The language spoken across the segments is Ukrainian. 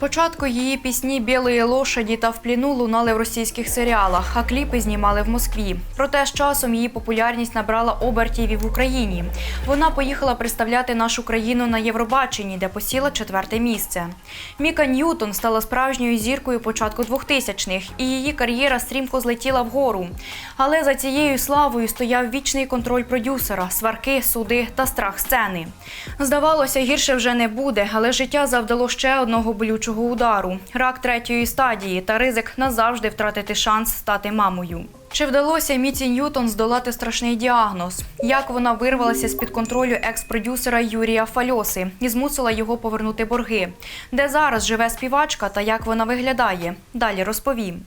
Спочатку її пісні Білої лошаді та в пліну лунали в російських серіалах, а кліпи знімали в Москві. Проте з часом її популярність набрала обертів і в Україні. Вона поїхала представляти нашу країну на Євробаченні, де посіла четверте місце. Міка Ньютон стала справжньою зіркою початку 2000-х, і її кар'єра стрімко злетіла вгору. Але за цією славою стояв вічний контроль продюсера, сварки, суди та страх сцени. Здавалося, гірше вже не буде, але життя завдало ще одного болючого удару рак третьої стадії та ризик назавжди втратити шанс стати мамою. Чи вдалося Міці Ньютон здолати страшний діагноз? Як вона вирвалася з-під контролю екс-продюсера Юрія Фальоси і змусила його повернути борги? Де зараз живе співачка та як вона виглядає? Далі розповім.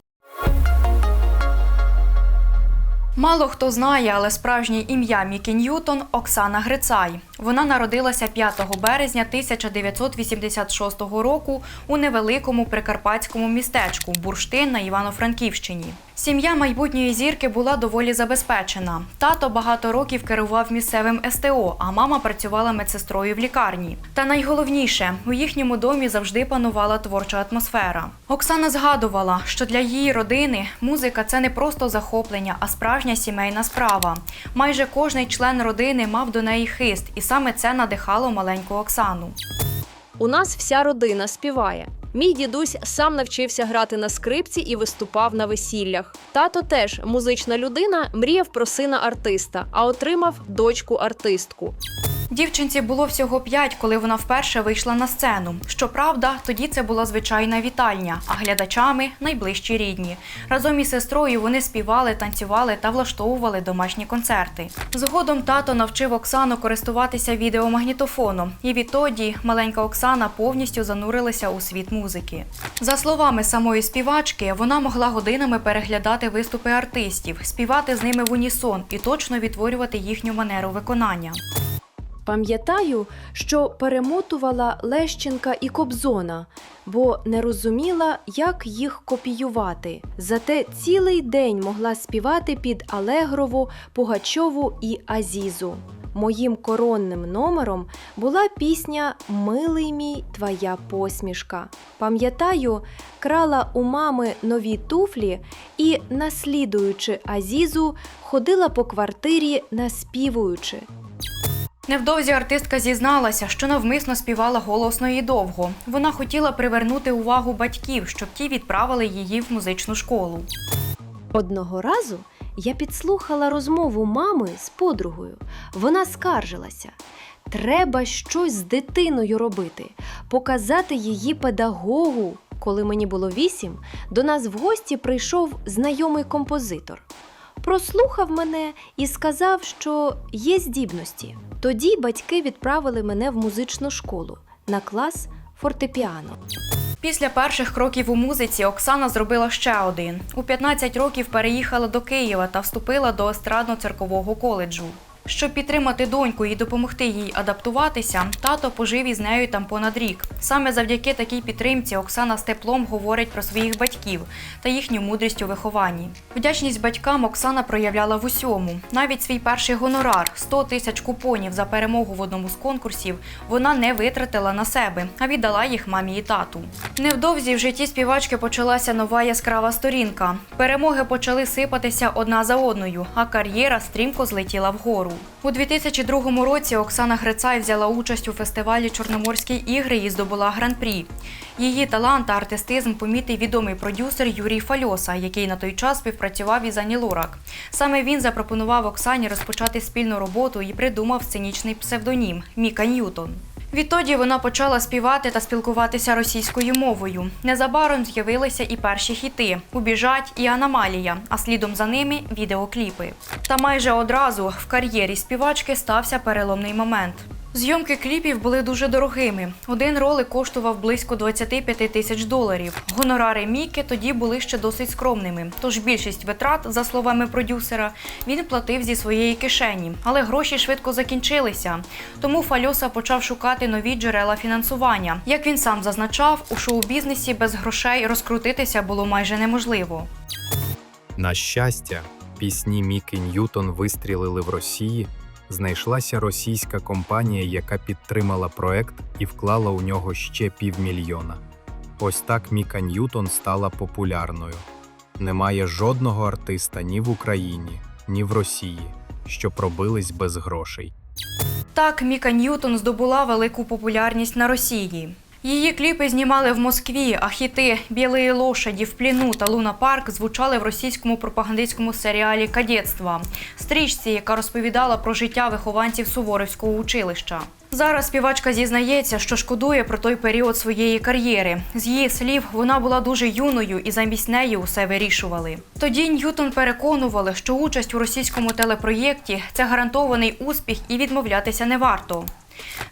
Мало хто знає, але справжнє ім'я Мікі Ньютон Оксана Грицай. Вона народилася 5 березня 1986 року у невеликому прикарпатському містечку Бурштин на Івано-Франківщині. Сім'я майбутньої зірки була доволі забезпечена. Тато багато років керував місцевим СТО, а мама працювала медсестрою в лікарні. Та найголовніше, у їхньому домі завжди панувала творча атмосфера. Оксана згадувала, що для її родини музика це не просто захоплення, а справжня сімейна справа. Майже кожний член родини мав до неї хист, і саме це надихало маленьку Оксану. У нас вся родина співає. Мій дідусь сам навчився грати на скрипці і виступав на весіллях. Тато теж музична людина, мріяв про сина артиста, а отримав дочку артистку. Дівчинці було всього п'ять, коли вона вперше вийшла на сцену. Щоправда, тоді це була звичайна вітальня, а глядачами найближчі рідні. Разом із сестрою вони співали, танцювали та влаштовували домашні концерти. Згодом тато навчив Оксану користуватися відеомагнітофоном, і відтоді маленька Оксана повністю занурилася у світ музики. За словами самої співачки, вона могла годинами переглядати виступи артистів, співати з ними в унісон і точно відтворювати їхню манеру виконання. Пам'ятаю, що перемотувала Лещенка і Кобзона, бо не розуміла, як їх копіювати. Зате цілий день могла співати під Алегрову, Пугачову і Азізу. Моїм коронним номером була пісня Милий мій твоя посмішка. Пам'ятаю, крала у мами нові туфлі і, наслідуючи Азізу, ходила по квартирі наспівуючи. Невдовзі артистка зізналася, що навмисно співала голосно і довго. Вона хотіла привернути увагу батьків, щоб ті відправили її в музичну школу. Одного разу я підслухала розмову мами з подругою. Вона скаржилася. Треба щось з дитиною робити, показати її педагогу. Коли мені було вісім, до нас в гості прийшов знайомий композитор. Прослухав мене і сказав, що є здібності. Тоді батьки відправили мене в музичну школу на клас фортепіано. Після перших кроків у музиці Оксана зробила ще один. У 15 років переїхала до Києва та вступила до естрадно-циркового коледжу. Щоб підтримати доньку і допомогти їй адаптуватися, тато пожив із нею там понад рік. Саме завдяки такій підтримці Оксана з теплом говорить про своїх батьків та їхню мудрість у вихованні. Вдячність батькам Оксана проявляла в усьому. Навіть свій перший гонорар 100 тисяч купонів за перемогу в одному з конкурсів вона не витратила на себе, а віддала їх мамі і тату. Невдовзі в житті співачки почалася нова яскрава сторінка. Перемоги почали сипатися одна за одною, а кар'єра стрімко злетіла вгору. У 2002 році Оксана Грицай взяла участь у фестивалі Чорноморські ігри і здобула гран-прі. Її талант та артистизм помітив відомий продюсер Юрій Фальоса, який на той час співпрацював із Ані Лорак. Саме він запропонував Оксані розпочати спільну роботу і придумав сценічний псевдонім Міка Ньютон. Відтоді вона почала співати та спілкуватися російською мовою. Незабаром з'явилися і перші хіти Убіжать і Аномалія, а слідом за ними відеокліпи. Та майже одразу в кар'єрі співачки стався переломний момент. Зйомки кліпів були дуже дорогими. Один ролик коштував близько 25 тисяч доларів. Гонорари Міки тоді були ще досить скромними. Тож більшість витрат, за словами продюсера, він платив зі своєї кишені, але гроші швидко закінчилися. Тому Фальоса почав шукати нові джерела фінансування. Як він сам зазначав, у шоу-бізнесі без грошей розкрутитися було майже неможливо. На щастя, пісні Міки Ньютон вистрілили в Росії. Знайшлася російська компанія, яка підтримала проект і вклала у нього ще півмільйона. Ось так Міка Ньютон стала популярною. Немає жодного артиста ні в Україні, ні в Росії, що пробились без грошей. Так Міка Ньютон здобула велику популярність на Росії. Її кліпи знімали в Москві, а хіти «Білої лошаді», «В пліну» та «Луна Парк» звучали в російському пропагандистському серіалі «Кадетство» – стрічці, яка розповідала про життя вихованців Суворовського училища. Зараз співачка зізнається, що шкодує про той період своєї кар'єри. З її слів, вона була дуже юною і замість неї усе вирішували. Тоді Ньютон переконували, що участь у російському телепроєкті це гарантований успіх і відмовлятися не варто.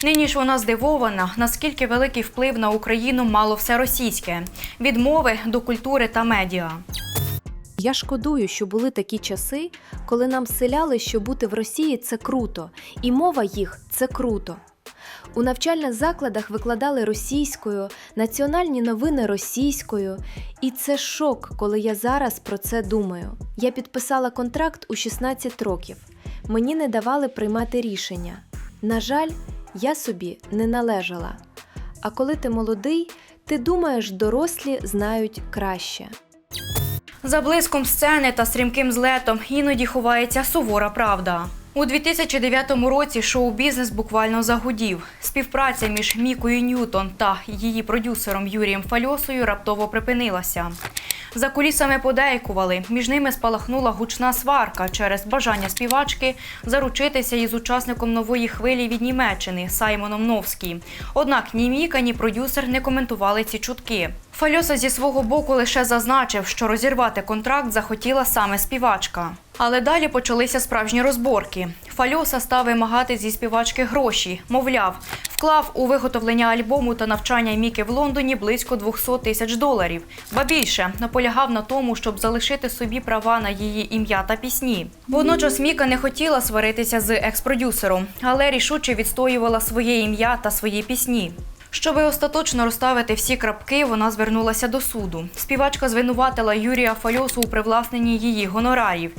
Нині ж вона здивована, наскільки великий вплив на Україну мало все російське від мови до культури та медіа. Я шкодую, що були такі часи, коли нам селяли, що бути в Росії це круто, і мова їх це круто. У навчальних закладах викладали російською, національні новини російською, і це шок, коли я зараз про це думаю. Я підписала контракт у 16 років. Мені не давали приймати рішення. На жаль, я собі не належала. А коли ти молодий, ти думаєш, дорослі знають краще. За блиском сцени та стрімким злетом іноді ховається сувора правда. У 2009 році шоу-бізнес буквально загудів. Співпраця між Мікою Ньютон та її продюсером Юрієм Фальосою раптово припинилася. За кулісами подейкували, між ними спалахнула гучна сварка через бажання співачки заручитися із учасником нової хвилі від Німеччини Саймоном Новський. Однак ні Міка, ні продюсер не коментували ці чутки. Фальоса зі свого боку лише зазначив, що розірвати контракт захотіла саме співачка. Але далі почалися справжні розборки. Фальоса став вимагати зі співачки гроші. Мовляв, вклав у виготовлення альбому та навчання Міки в Лондоні близько 200 тисяч доларів. Ба більше наполягав на тому, щоб залишити собі права на її ім'я та пісні. Водночас Міка не хотіла сваритися з екс-продюсером, але рішуче відстоювала своє ім'я та свої пісні. Щоби остаточно розставити всі крапки, вона звернулася до суду. Співачка звинуватила Юрія Фальосу у привласненні її гонорарів.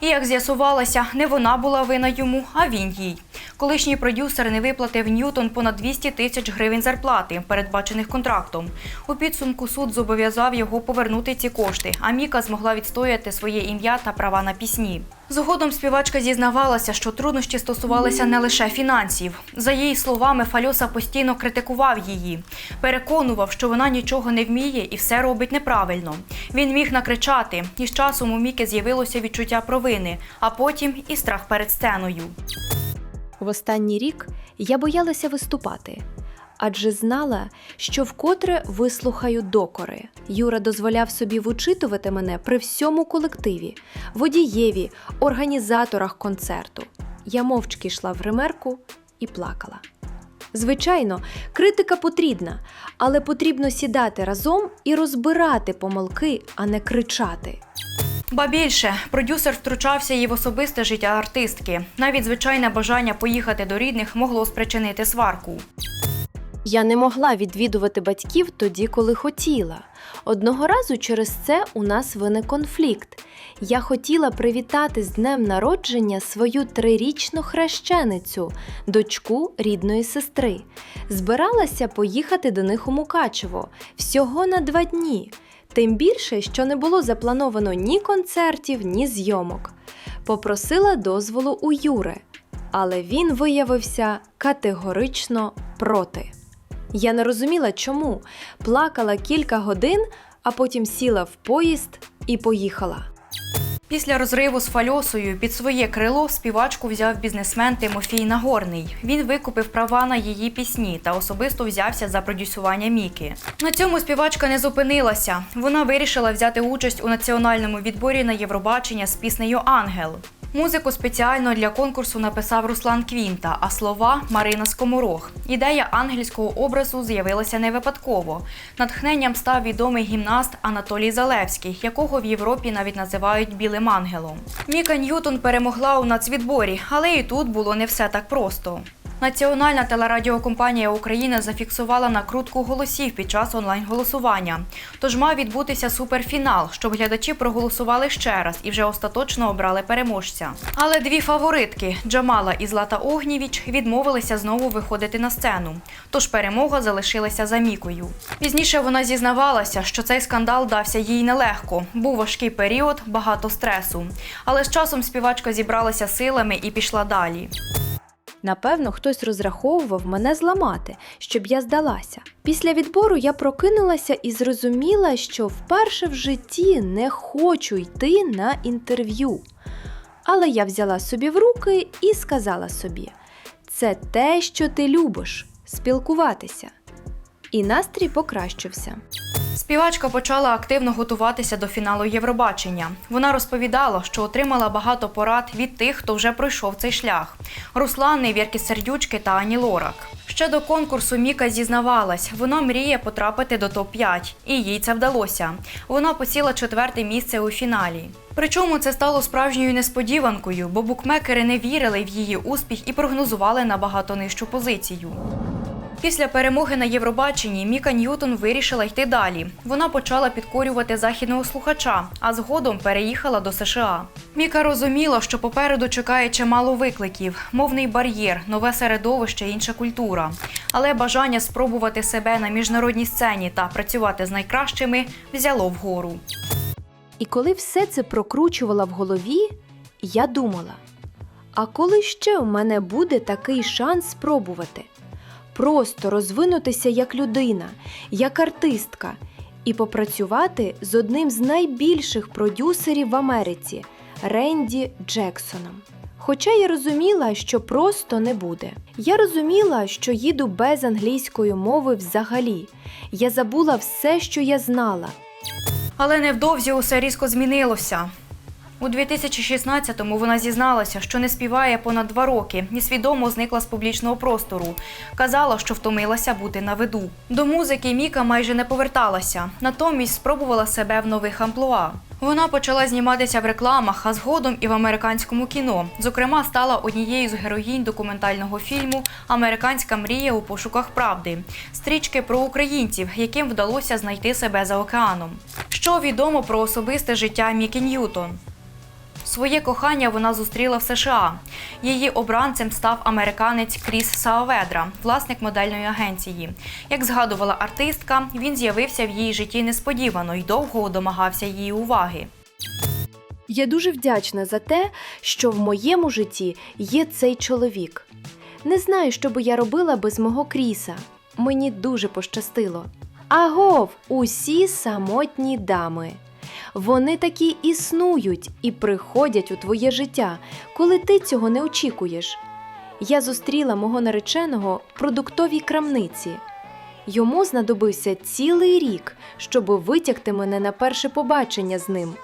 І як з'ясувалося, не вона була вина йому, а він їй. Колишній продюсер не виплатив Ньютон понад 200 тисяч гривень зарплати, передбачених контрактом. У підсумку суд зобов'язав його повернути ці кошти, а Міка змогла відстояти своє ім'я та права на пісні. Згодом співачка зізнавалася, що труднощі стосувалися не лише фінансів. За її словами, Фальоса постійно критикував її, переконував, що вона нічого не вміє і все робить неправильно. Він міг накричати, і з часом у Міки з'явилося відчуття провини, а потім і страх перед сценою. В останній рік я боялася виступати, адже знала, що вкотре вислухаю докори. Юра дозволяв собі вичитувати мене при всьому колективі, водієві, організаторах концерту. Я мовчки йшла в гримерку і плакала. Звичайно, критика потрібна, але потрібно сідати разом і розбирати помилки, а не кричати. Ба більше, продюсер втручався і в особисте життя артистки. Навіть звичайне бажання поїхати до рідних могло спричинити сварку. Я не могла відвідувати батьків тоді, коли хотіла. Одного разу через це у нас виник конфлікт. Я хотіла привітати з днем народження свою трирічну хрещеницю, дочку рідної сестри. Збиралася поїхати до них у Мукачево всього на два дні. Тим більше, що не було заплановано ні концертів, ні зйомок. Попросила дозволу у Юри, але він виявився категорично проти. Я не розуміла, чому. Плакала кілька годин, а потім сіла в поїзд і поїхала. Після розриву з Фальосою під своє крило співачку взяв бізнесмен Тимофій Нагорний. Він викупив права на її пісні та особисто взявся за продюсування Міки. На цьому співачка не зупинилася. Вона вирішила взяти участь у національному відборі на Євробачення з піснею Ангел. Музику спеціально для конкурсу написав Руслан Квінта, а слова Марина Скоморох. Ідея ангельського образу з'явилася не випадково. Натхненням став відомий гімнаст Анатолій Залевський, якого в Європі навіть називають білим ангелом. Міка Ньютон перемогла у нацвідборі, але і тут було не все так просто. Національна телерадіокомпанія України зафіксувала накрутку голосів під час онлайн-голосування. Тож мав відбутися суперфінал, щоб глядачі проголосували ще раз і вже остаточно обрали переможця. Але дві фаворитки Джамала і Злата Огнєвіч відмовилися знову виходити на сцену. Тож перемога залишилася за Мікою. Пізніше вона зізнавалася, що цей скандал дався їй нелегко. Був важкий період, багато стресу. Але з часом співачка зібралася силами і пішла далі. Напевно, хтось розраховував мене зламати, щоб я здалася. Після відбору я прокинулася і зрозуміла, що вперше в житті не хочу йти на інтерв'ю. Але я взяла собі в руки і сказала собі: це те, що ти любиш спілкуватися. І настрій покращився. Співачка почала активно готуватися до фіналу Євробачення. Вона розповідала, що отримала багато порад від тих, хто вже пройшов цей шлях: Руслани, Вірки Сердючки та Ані Лорак. Ще до конкурсу Міка зізнавалась, вона мріє потрапити до топ-5, і їй це вдалося. Вона посіла четверте місце у фіналі. Причому це стало справжньою несподіванкою, бо букмекери не вірили в її успіх і прогнозували набагато нижчу позицію. Після перемоги на Євробаченні Міка Ньютон вирішила йти далі. Вона почала підкорювати західного слухача, а згодом переїхала до США. Міка розуміла, що попереду чекає чимало викликів: мовний бар'єр, нове середовище, інша культура. Але бажання спробувати себе на міжнародній сцені та працювати з найкращими взяло вгору. І коли все це прокручувала в голові, я думала: а коли ще у мене буде такий шанс спробувати? Просто розвинутися як людина, як артистка і попрацювати з одним з найбільших продюсерів в Америці Ренді Джексоном. Хоча я розуміла, що просто не буде. Я розуміла, що їду без англійської мови взагалі. Я забула все, що я знала, Але невдовзі усе різко змінилося. У 2016-му вона зізналася, що не співає понад два роки, несвідомо зникла з публічного простору. Казала, що втомилася бути на виду. До музики Міка майже не поверталася, натомість спробувала себе в нових амплуа. Вона почала зніматися в рекламах, а згодом і в американському кіно. Зокрема, стала однією з героїнь документального фільму Американська мрія у пошуках правди стрічки про українців, яким вдалося знайти себе за океаном. Що відомо про особисте життя Мікі Ньютон? Своє кохання вона зустріла в США. Її обранцем став американець Кріс Сааведра, власник модельної агенції. Як згадувала артистка, він з'явився в її житті несподівано і довго домагався її уваги. Я дуже вдячна за те, що в моєму житті є цей чоловік. Не знаю, що би я робила без мого кріса. Мені дуже пощастило. Агов, усі самотні дами. Вони такі існують і приходять у твоє життя, коли ти цього не очікуєш. Я зустріла мого нареченого в продуктовій крамниці. Йому знадобився цілий рік, щоб витягти мене на перше побачення з ним.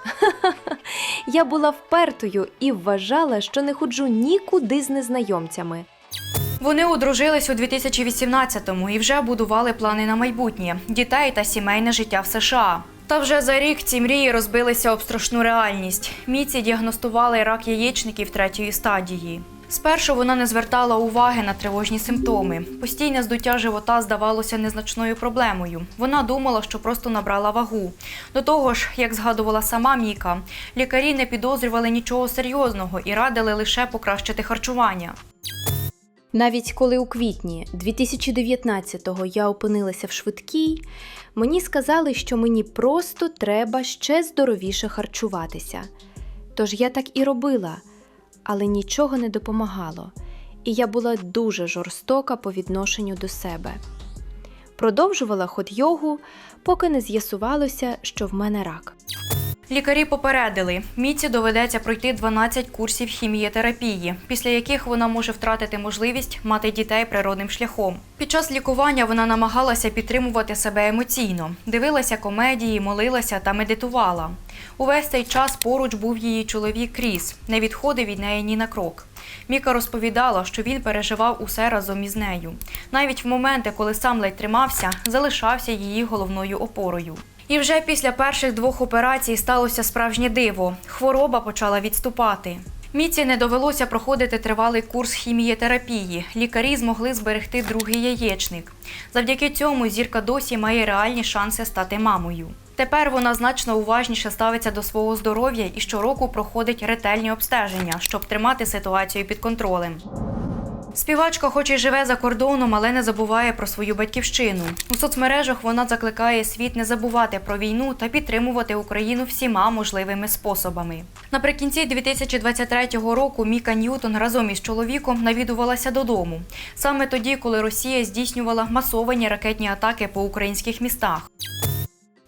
Я була впертою і вважала, що не ходжу нікуди з незнайомцями. Вони одружились у 2018-му і вже будували плани на майбутнє дітей та сімейне життя в США. Та вже за рік ці мрії розбилися об страшну реальність. Міці діагностували рак яєчників третьої стадії. Спершу вона не звертала уваги на тривожні симптоми. Постійне здуття живота здавалося незначною проблемою. Вона думала, що просто набрала вагу. До того ж, як згадувала сама Міка, лікарі не підозрювали нічого серйозного і радили лише покращити харчування. Навіть коли у квітні 2019-го я опинилася в швидкій, мені сказали, що мені просто треба ще здоровіше харчуватися. Тож я так і робила, але нічого не допомагало, і я була дуже жорстока по відношенню до себе. Продовжувала ход йогу, поки не з'ясувалося, що в мене рак. Лікарі попередили, Міці доведеться пройти 12 курсів хімієтерапії, після яких вона може втратити можливість мати дітей природним шляхом. Під час лікування вона намагалася підтримувати себе емоційно, дивилася комедії, молилася та медитувала. Увесь цей час поруч був її чоловік Кріс, не відходив від неї ні на крок. Міка розповідала, що він переживав усе разом із нею. Навіть в моменти, коли сам ледь тримався, залишався її головною опорою. І вже після перших двох операцій сталося справжнє диво. Хвороба почала відступати. Міці не довелося проходити тривалий курс хімієтерапії. Лікарі змогли зберегти другий яєчник. Завдяки цьому зірка досі має реальні шанси стати мамою. Тепер вона значно уважніше ставиться до свого здоров'я і щороку проходить ретельні обстеження, щоб тримати ситуацію під контролем. Співачка, хоч і живе за кордоном, але не забуває про свою батьківщину. У соцмережах вона закликає світ не забувати про війну та підтримувати Україну всіма можливими способами. Наприкінці 2023 року Міка Ньютон разом із чоловіком навідувалася додому. Саме тоді, коли Росія здійснювала масовані ракетні атаки по українських містах.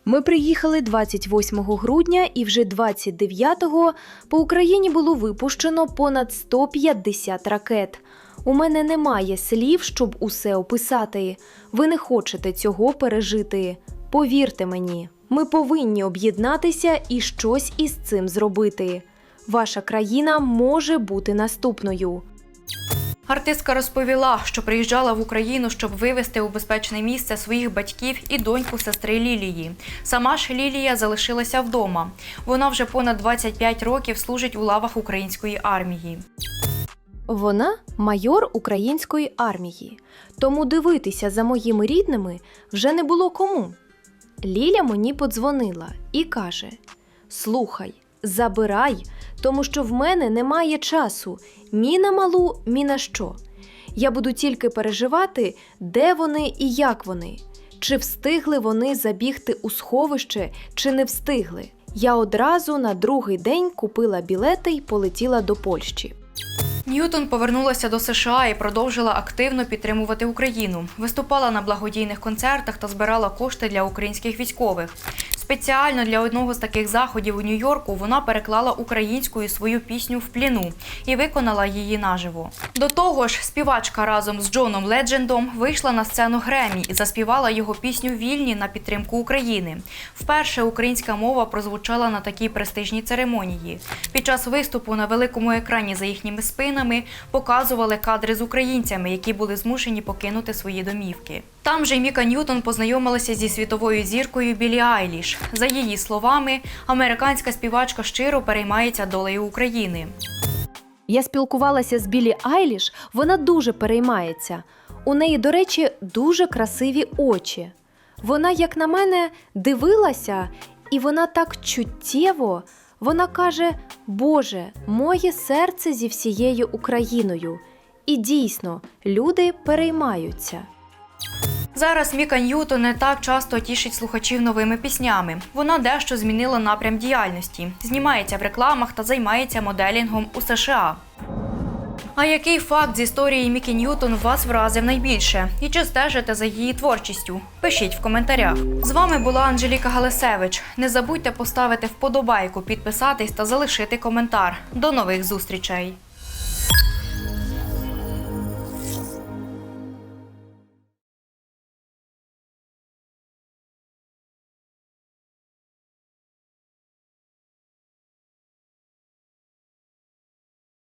Ми приїхали 28 грудня, і вже 29-го по Україні було випущено понад 150 ракет. У мене немає слів, щоб усе описати. Ви не хочете цього пережити. Повірте мені, ми повинні об'єднатися і щось із цим зробити. Ваша країна може бути наступною. Артистка розповіла, що приїжджала в Україну, щоб вивезти у безпечне місце своїх батьків і доньку сестри Лілії. Сама ж Лілія залишилася вдома. Вона вже понад 25 років служить у лавах української армії. Вона майор української армії, тому дивитися за моїми рідними вже не було кому. Ліля мені подзвонила і каже: Слухай, забирай, тому що в мене немає часу ні на малу, ні на що. Я буду тільки переживати, де вони і як вони, чи встигли вони забігти у сховище, чи не встигли. Я одразу на другий день купила білети й полетіла до Польщі. Ньютон повернулася до США і продовжила активно підтримувати Україну. Виступала на благодійних концертах та збирала кошти для українських військових. Спеціально для одного з таких заходів у Нью-Йорку вона переклала українською свою пісню в пліну і виконала її наживо. До того ж, співачка разом з Джоном Леджендом вийшла на сцену Гремі і заспівала його пісню Вільні на підтримку України. Вперше українська мова прозвучала на такій престижній церемонії. Під час виступу на великому екрані за їхніми спинами показували кадри з українцями, які були змушені покинути свої домівки. Там же Міка Ньютон познайомилася зі світовою зіркою Білі Айліш. За її словами, американська співачка щиро переймається долею України. Я спілкувалася з Білі Айліш, вона дуже переймається. У неї, до речі, дуже красиві очі. Вона, як на мене, дивилася, і вона так чуттєво. Вона каже: Боже, моє серце зі всією Україною. І дійсно, люди переймаються. Зараз Міка Ньюто не так часто тішить слухачів новими піснями. Вона дещо змінила напрям діяльності, знімається в рекламах та займається моделінгом у США. А який факт з історії Мікі Ньютон вас вразив найбільше? І чи стежите за її творчістю? Пишіть в коментарях. З вами була Анжеліка Галисевич. Не забудьте поставити вподобайку, підписатись та залишити коментар. До нових зустрічей!